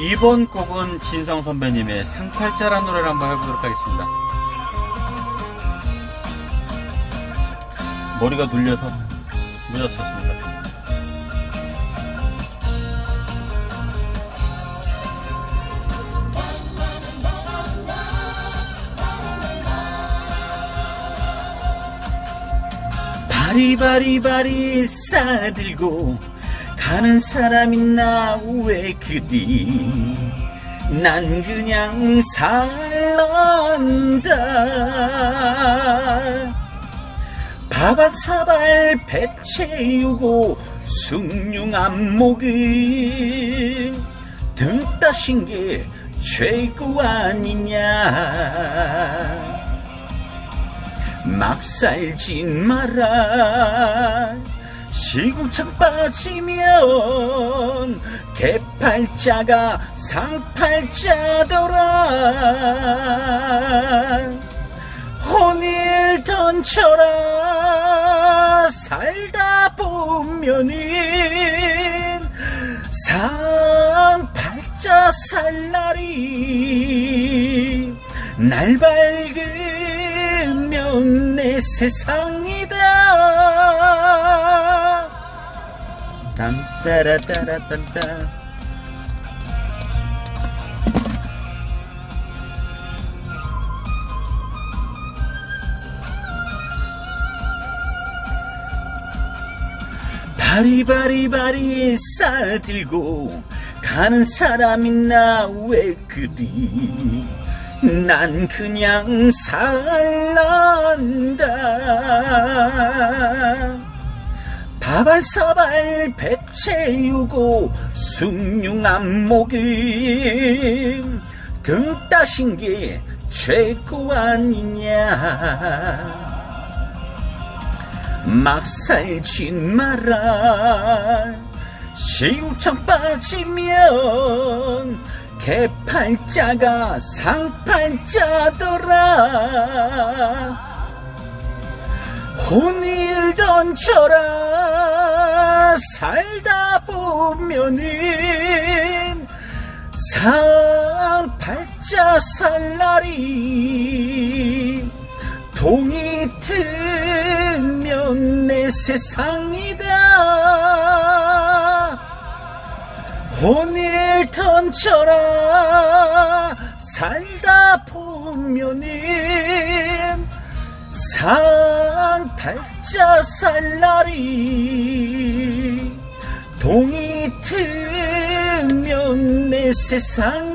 이번 곡은 진성 선배님의 상팔자란 노래를 한번 해보도록 하겠습니다. 머리가 눌려서 늦었었습니다. 바리바리바리 싸들고 가는 사람 있나 왜 그리? 난 그냥 살란다. 밥한 사발 배 채우고 숭늉 안목은 등 따신 게 죄고 아니냐? 막 살지 마라 시궁창 빠지면 개팔자가 상팔자더라. 혼일 던쳐라. 살다 보면은 상팔자 살 날이 날 밝으면 내 세상 딴따라따라딴따. 바리바리바리 싸들고 가는 사람 있나 왜 그리? 난 그냥 살란다 밥한 사발 배 채우고 숭늉 안목은 등 따신 게 죄고 아니냐. 막 살지 마라. 시궁창 빠지면 개팔자가 상팔자더라. 혼일 던져라 살다 보면은 상팔자 살 날이 동이 트면 내 세상이다. 혼일 던져라. 살다 보면은 상 팔자 살 날이 동이 트면 내 세상